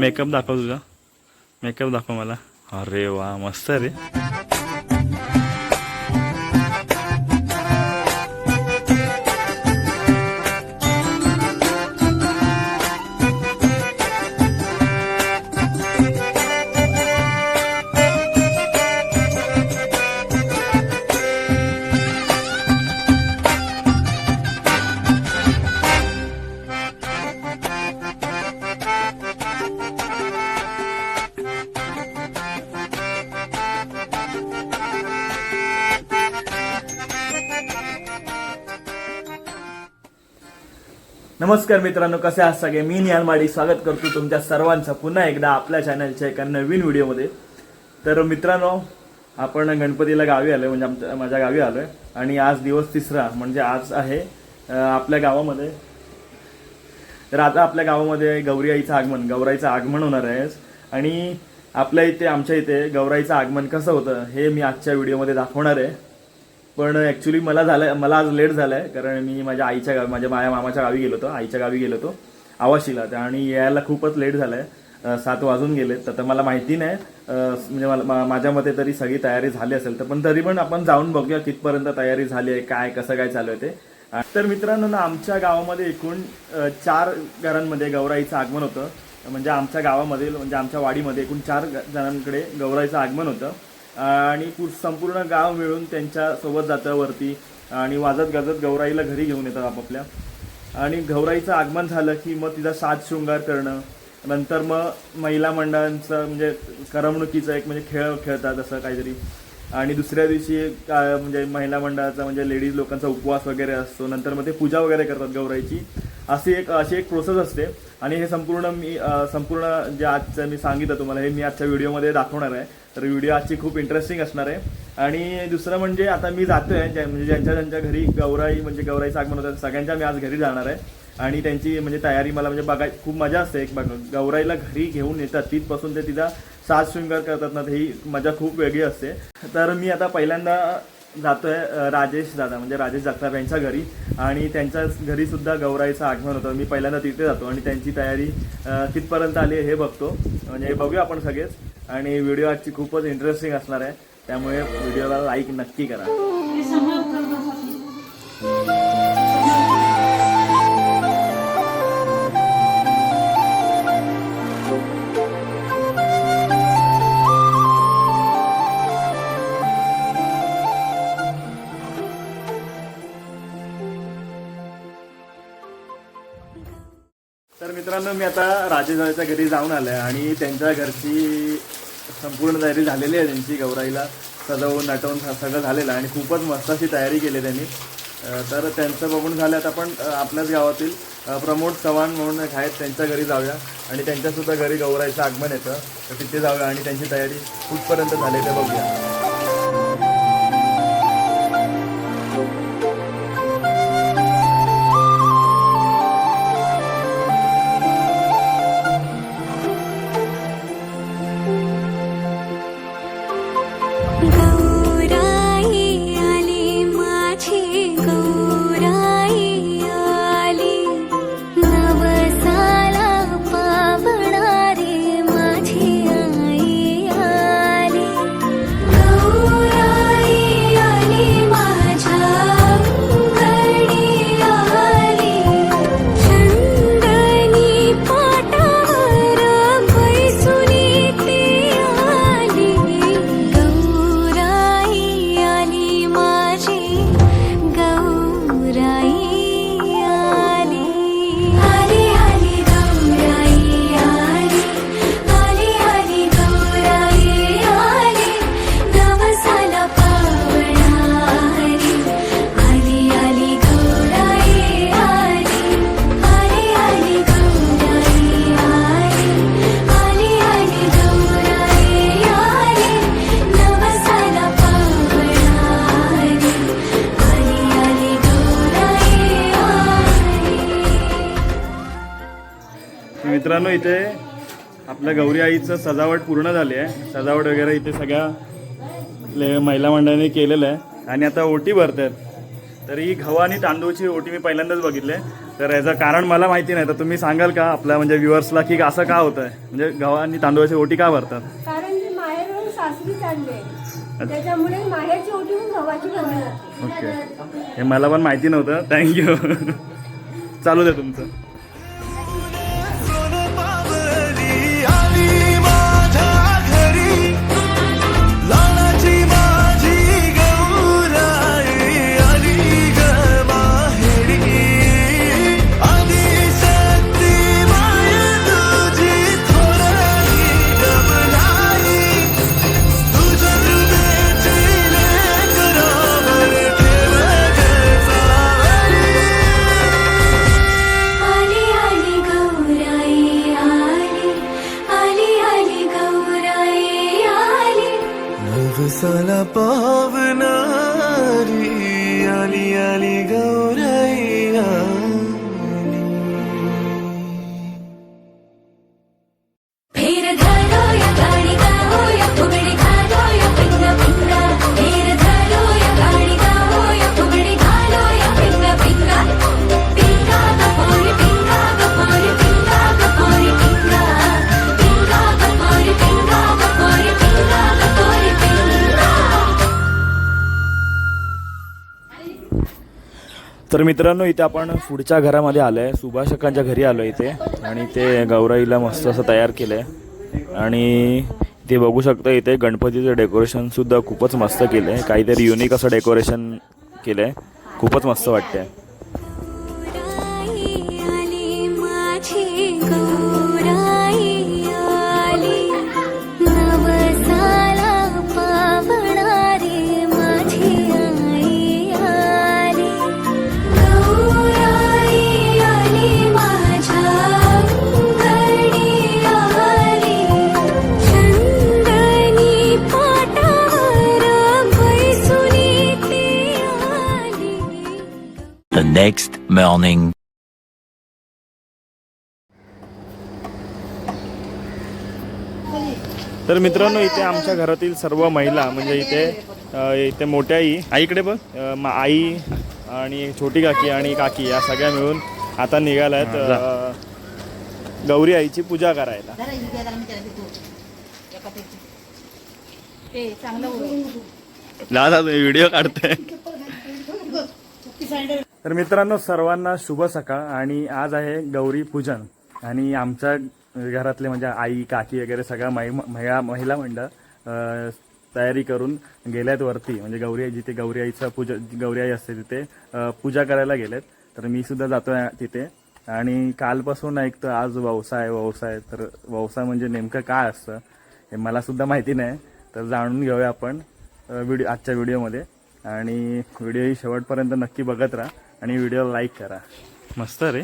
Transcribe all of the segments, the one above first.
Makeup दाखव तुझा. Makeup दाखव मला. अरे वा मस्त रे. नमस्कार मित्रांनो कसे आहात सगळे? मी निहाल माडी. स्वागत करतो तुमच्या सर्वांचं पुन्हा एकदा आपल्या चॅनलच्या एका नवीन व्हिडिओमध्ये तर मित्रांनो आपण गणपतीला गावी आलोय म्हणजे आमच्या माझ्या गावी आलोय. आणि आज दिवस तिसरा म्हणजे आज आहे आपल्या गावामध्ये. तर आता आपल्या गावामध्ये गौरी आईचं आगमन. गौराईचं आगमन होणार आहे आणि आपल्या इथे आमच्या इथे गौराईचं आगमन कसं होतं हे मी आजच्या व्हिडिओमध्ये दाखवणार आहे. पण ॲक्च्युली मला झालं मला आज लेट झालं आहे कारण मी माझ्या आईच्या गावी माझ्या माझ्या मामाच्या गावी गेलो होतो आईच्या गावी गेलो होतो आवाशीला. त्या आणि यायला खूपच लेट झालं आहे सात वाजून गेले. तर मला माहिती नाही म्हणजे मला मा- माझ्या मते तरी सगळी तयारी झाली असेल तर पण तरी पण आपण जाऊन बघूया कितपर्यंत तयारी झाली आहे काय कसं काय चालू आहे ते. तर मित्रांनो ना आमच्या गावामध्ये एकूण चार घरांमध्ये गौराईचं आगमन होतं. म्हणजे आमच्या गावामध्ये म्हणजे आमच्या वाडीमध्ये एकूण चार जणांकडे गौराईचं आगमन होतं. आणि संपूर्ण गाव मिळून त्यांच्यासोबत जातं वरती. आणि वाजत गाजत गौराईला घरी घेऊन येतात आपापल्या. आणि गौराईचं आगमन झालं की मग तिचा साज शृंगार करणं. नंतर मग महिला मंडळांचं म्हणजे करमणुकीचं एक म्हणजे खेळ खेळतात असं काहीतरी. आणि दुसऱ्या दिवशी का म्हणजे महिला मंडळाचा म्हणजे लेडीज लोकांचा उपवास वगैरे असतो. नंतर मग ते पूजा वगैरे करतात गौराईची. अशी एक अशी एक प्रोसेस असते. आणि हे संपूर्ण मी संपूर्ण जे आजचं मी सांगितलं तुम्हाला हे मी आजच्या व्हिडिओमध्ये दाखवणार आहे. तर व्हिडिओ आजची खूप इंटरेस्टिंग असणार आहे. आणि दुसरं म्हणजे आता मी जातोय ज्या- म्हणजे ज्यांच्या ज्यांच्या घरी गौराई म्हणजे गौराईचं आगमन होतं सगळ्यांच्या मी आज घरी जाणार आहे. आणि त्यांची म्हणजे तयारी मला म्हणजे बघाय खूप मजा असते. एक बघ गौराईला घरी घेऊन येतात. तिथपासून ते तिचा साज शृंगार करतात ना तर ही मजा खूप वेगळी असते. तर मी आता पहिल्यांदा जातोय राजेश दादा म्हणजे राजेश जगताप यांच्या घरी. आणि त्यांच्या घरी सुद्धा गौराईचं आगमन होतं. मी पहिल्यांदा तिथे जातो आणि त्यांची तयारी तिथपर्यंत आली आहे हे बघतो. म्हणजे बघूया आपण सगळेच. आणि व्हिडिओ आजची खूपच इंटरेस्टिंग असणार आहे. त्यामुळे व्हिडिओला लाईक नक्की करा. मी घरी जाऊन आलं आहे आणि त्यांच्या घरची संपूर्ण तयारी झालेली आहे त्यांची गौराईला सजवून नटवून सगळं झालेलं आहे आणि खूपच मस्त अशी तयारी केली त्यांनी. तर त्यांचं बघून झालं आता आपण आपल्याच गावातील प्रमोद चव्हाण म्हणून एक आहेत त्यांच्या घरी जाऊया. आणि त्यांच्यासुद्धा घरी गौराईचं आगमन येतं. तर तिथे जाऊया आणि त्यांची तयारी कुठपर्यंत झाली ते बघूया. मित्रांनो इथे आपल्या गौरी आईचं सजावट पूर्ण झाली आहे. सजावट वगैरे इथे सगळ्या ले महिला मंडळाने केलेलं आहे. आणि आता ओटी भरतात तर ही गव्हा आणि तांदूळची ओटी मी पहिल्यांदाच बघितली तर याचं कारण मला माहिती नाही तर तुम्ही सांगाल का आपल्या म्हणजे व्ह्युअर्सला की असं का होतं म्हणजे गव्हाणी तांदूळाची ओटी का भरतात? कारण ते माहेरून सासरी चालले त्याच्यामुळे माहेरची ओटी म्हणून गव्हाची बनवली जाते. ओके. हे मला पण माहिती नव्हतं. थँक्यू चालू दे तुमचं. भावनारि आली आली गौरया तर मित्रांनो इथे आपण पुढच्या घरामध्ये आलो आहे सुभाषकांच्या घरी आलो इथे. आणि ते गौराईला मस्त असं तयार केलं आहे आणि ते बघू शकता इथे गणपतीचं डेकोरेशनसुद्धा खूपच मस्त केलं आहे काहीतरी युनिक असं डेकोरेशन केलं आहे खूपच मस्त वाटतं आहे next morning. तर मित्रांनो इथे आमच्या घरातील सर्व महिला म्हणजे इथे इथे मोठ्या आई आईकडे बघ मा- आई आणि छोटी काकी आणि काकी या सगळ्या मिळून आता निघाल्यात अ, गौरी आईची पूजा करायला. दादा व्हिडिओ काढतोय. तर मित्रांनो सर्वांना शुभ सकाळ. आणि आज आहे गौरी पूजन. आणि आमच्या घरातले म्हणजे आई काकी वगैरे सगळ्या महिला महिला मंडळ तयारी करून गेल्यात वरती. म्हणजे गौरी आई जिथे गौरी आईचं पूजा गौरी आई असते तिथे पूजा करायला गेलेत. तर मी सुद्धा जातोय तिथे. आणि कालपासून ऐकतो आज व्यवसाय व्यवसाय. तर व्यवसाय म्हणजे नेमकं काय असतं हे मला सुद्धा माहिती नाही. तर जाणून घेऊया आपण व्हिडिओ आजच्या व्हिडिओमध्ये. आणि व्हिडिओ ही शेवटपर्यंत नक्की बघत राहा. आणि व्हिडिओ लाईक करा. मस्त रे.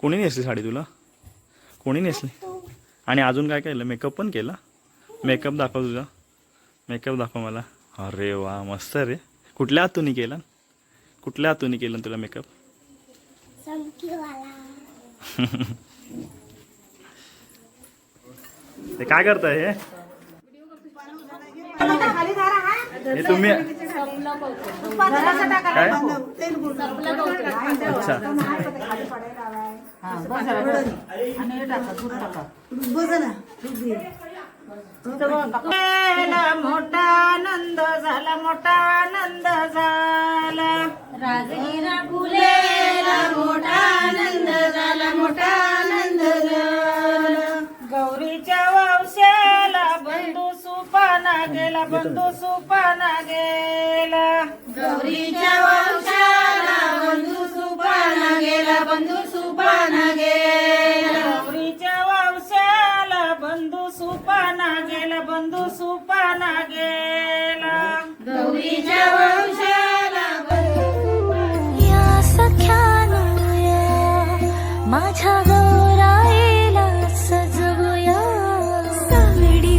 कोणी नेसली साडी तुला? कोणी नेसली? आणि अजून काय केलं? मेकअप पण केला? मेकअप दाखव तुझा. मेकअप दाखव मला. अरे वा मस्त रे. कुठल्या हातून केला? कुठल्या हातून केलं तुला मेकअप ते काय करताय हे? हे तुम्ही काय? अच्छा. झाला मोठा आनंद झाला मोठा आनंद झाला. राजगिरा फुलेला मोठा आनंद झाला मोठा आनंद गेला बंधू सुपाना गेला गौरीच्या वंशाला बंधू सुपाना गेला बंधू सुपाना गेला गौरीच्या वंशाला बंधू सुपाना गेला बंधू सुपाना गेला गौरीच्या वंशाला या सख्यानो या माझ्या गौराईला सजवूया. सावडी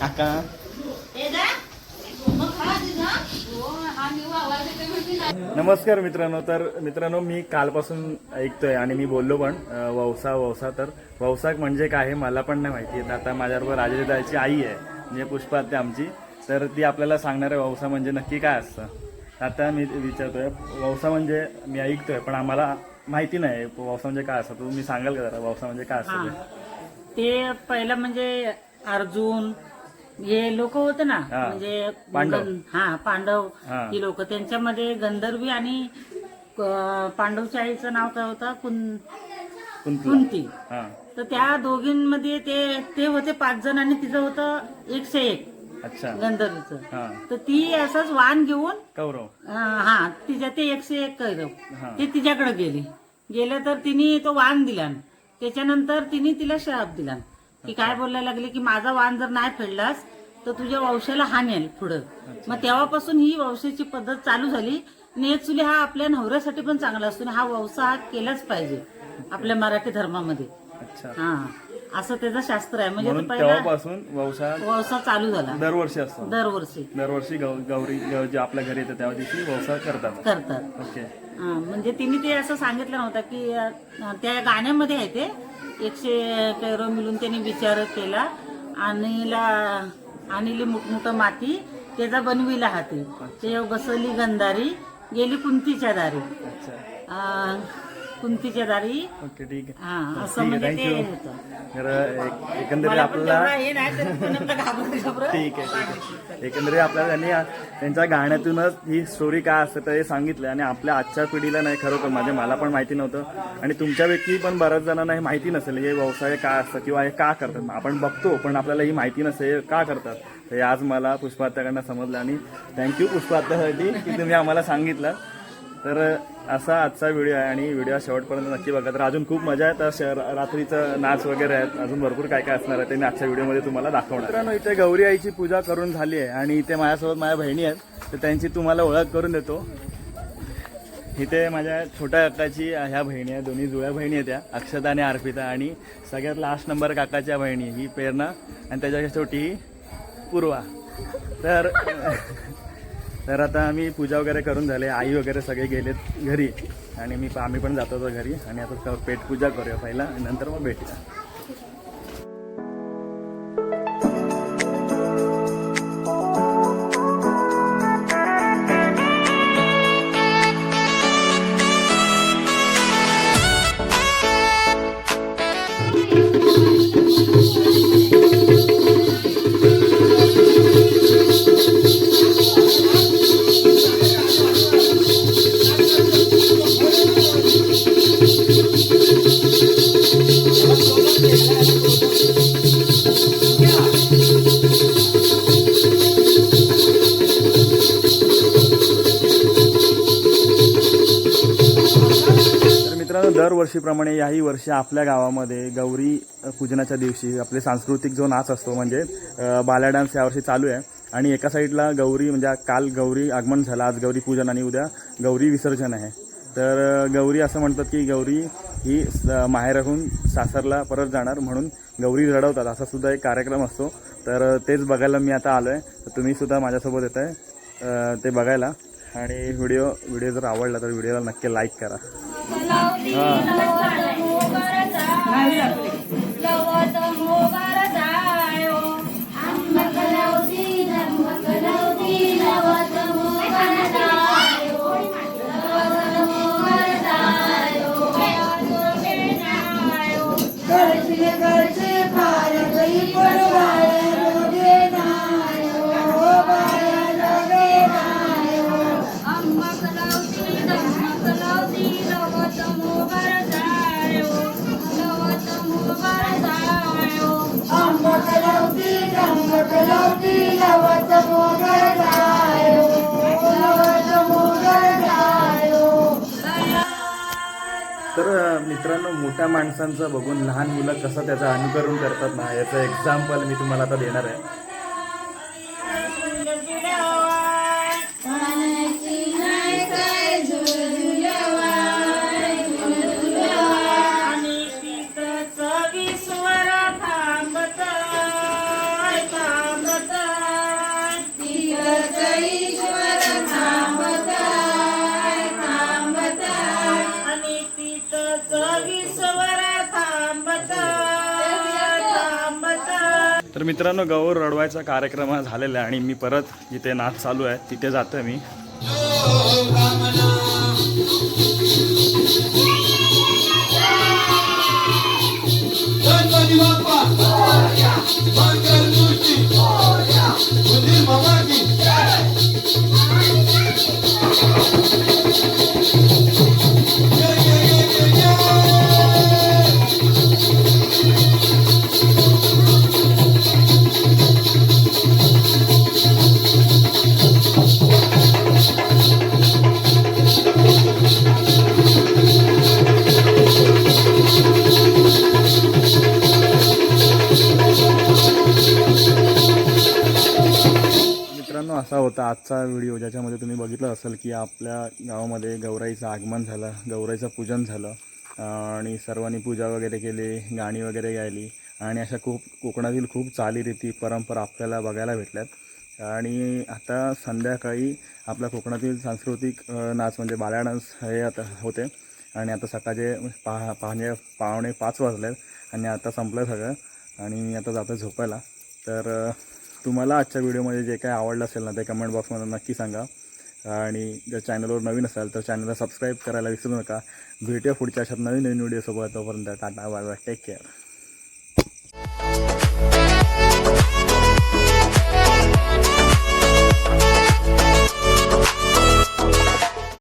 आका नमस्कार मित्रांनो तर मित्रांनो मी कालपासून ऐकतोय आणि मी बोललो पण अं, वौसा वौसा तर वौसा म्हणजे काय हे मला पण नाही माहिती. आहे आता माझ्याबरोबर राजेदाची आई आहे म्हणजे पुष्पा ते आमची. तर ती आपल्याला सांगणार आहे वौसा म्हणजे नक्की काय असतं. आता मी विचारतोय वौसा म्हणजे मी ऐकतोय पण आम्हाला माहिती नाही वौसा म्हणजे काय असतं. तुम्ही सांगाल का जरा वौसा म्हणजे काय असतं ते? ते पहिलं म्हणजे अर्जुन हे लोक होते ना हा. म्हणजे पांडव. गं- हा पांडव. हा. ही लोक. त्यांच्यामध्ये गंधर्वी आणि अं, पांडवच्या आईचं नाव काय होतं? कुं. कुंती. हा. तर त्या दोघींमध्ये ते ते होते पाच जण आणि तिचं होतं एकशे एक अच्छा. गंधर्वीचं. हा. तर ती असंच वाण घेऊन कौरव. अं, हा तिच्या ते एकशे एक कैरव. हा. ते तिच्याकडे गेले. गेले तर तिने तो वाण दिला. त्याच्यानंतर तिने तिला शाप दिला. की काय बोलायला लागले की माझा वाण जर नाही फेडलास तर तुझ्या वंशाला हानी आली पुढं. मग तेव्हापासून ही वंशाची पद्धत चालू झाली. आणि ऍक्च्युली हा आपल्या नवऱ्यासाठी पण चांगला असतो हा व्यवसाय हा केलाच पाहिजे आपल्या मराठी धर्मामध्ये. अच्छा. हा. असं त्याचं शास्त्र आहे. म्हणजे तेव्हापासून व्यवसाय व्यवसाय चालू झाला. दरवर्षी असतो. दरवर्षी. दरवर्षी गौरी जे आपल्या घरी येतं त्या दिवशी व्यवसाय करतात. करतात. ओके. हा, म्हणजे तिने ते असं सांगितलं नव्हतं की त्या गाण्यामध्ये आहे ते. एकशे कैरो मिळून त्यांनी विचार केला. आणीला आणली मोठमोठं माती त्याचा बनविला हाती. ते बसवली गंधारी गेली कुंतीच्या दारी. कुंतीच्या दारी. ओके ठीक आहे. हा असं ठीक म्हणजे आहे ते थँक्यू होतं. तर एक- एकंदरीत मला पण आपल्याला तेवढं हे नाही तर ठीक आहे ठीक आहे. एकंदरीत आपल्याला त्यांनी त्यांच्या गाण्यातूनच ही स्टोरी काय असते तर हे सांगितलं आणि आपल्या आजच्या पिढीला नाही खरोखर म्हणजे मला पण माहिती नव्हतं. आणि तुमच्यापैकी पण बऱ्याच जणांना हे माहिती नसेल हे व्यवसाय काय असतं किंवा हे का करतात. आपण बघतो पण आपल्याला ही माहिती नसते हे का करतात. हे आज मला पुष्पात्याकडनं समजलं आणि थँक्यू पुष्पात्यासाठी की तुम्ही आम्हाला सांगितलं. तर असा आजचा व्हिडिओ आहे आणि व्हिडिओ शेवटपर्यंत नक्की बघा. तर अजून खूप मजा आहे. तर शहर रात्रीचं नाच वगैरे आहेत. अजून भरपूर काय काय असणार आहे ते मी आजच्या व्हिडिओमध्ये तुम्हाला दाखवणार मित्रांनो इथे गौरी आईची पूजा करून झाली आहे आणि इथे माझ्यासोबत माझ्या बहिणी आहेत. तर त्यांची तुम्हाला ओळख करून देतो. इथे माझ्या छोट्या काकाची ह्या बहिणी आहेत दोन्ही जुळ्या बहिणी आहेत त्या. अक्षता आणि अर्पिता. आणि सगळ्यात लास्ट नंबर काकाच्या बहिणी. ही प्रेरणा. आणि त्याच्या छोटी ही पूर्वा. तर तर आता आम्ही पूजा वगैरे करून झाले. आई वगैरे सगळे गेलेत घरी. आणि मी आम्ही पण जातो होतो घरी. आणि आता पेट पूजा करूया पहिला. नंतर मग भेटूया. दरवर्षीप्रमाणे याही वर्षी आपल्या गावामध्ये गौरी पूजनाच्या दिवशी आपले सांस्कृतिक जो नाच असतो म्हणजे बाल्या बाला डान्स यावर्षी चालू आहे. आणि एका साईडला गौरी म्हणजे काल गौरी आगमन झालं आज गौरी पूजन आणि उद्या गौरी विसर्जन आहे. तर गौरी असं म्हणतात की गौरी ही माहेरहून सासरला परत जाणार म्हणून गौरी रडवतात असा सुद्धा एक कार्यक्रम असतो. तर तेच बघायला मी आता आलो आहे तर तुम्ही सुद्धा माझ्यासोबत येत आहे. ते बघायला. आणि व्हिडिओ व्हिडिओ जर आवडला तर व्हिडिओला नक्की लाईक करा. Kalauti, Kalauti, Kalauti, Kalauti, Kalauti, Kalauti, Kalauti, मित्रांनो मोठ्या माणसांचं बघून लहान मुलं कसं त्याचं अनुकरण करतात ना याचं एक्झाम्पल मी तुम्हाला आता देणार आहे. मित्रांनो गौर रडवायचा कार्यक्रम हा झालेला आहे आणि मी परत जिथे नाच चालू आहे तिथे जातोय मी. मागचा व्हिडिओ ज्याच्यामध्ये तुम्ही बघितलं असेल की आपल्या गावामध्ये गौराईचं आगमन झालं गौराईचं पूजन झालं आणि सर्वांनी पूजा वगैरे केली गाणी वगैरे गायली आणि अशा खूप कोकणातील खूप चालीरीती परंपरा आपल्याला बघायला भेटल्यात. आणि आता संध्याकाळी आपल्या कोकणातील सांस्कृतिक नाच म्हणजे बाल्या डान्स हे आता होते. आणि आता सकाळचे पहा पाहणे पावणे पाच वाजलेत आणि आता संपलं सगळं. आणि आता जातो झोपायला. तर तुम्हाला आजच्या व्हिडिओमध्ये जे काय आवडलं असेल ना ते कमेंट बॉक्समध्ये नक्की सांगा. आणि जर चॅनलवर नवीन असाल तर चॅनलला सबस्क्राईब करायला विसरू नका. भेटूया पुढच्या अशात नवीन नवीन व्हिडिओसोबत तोपर्यंत tata bye bye take care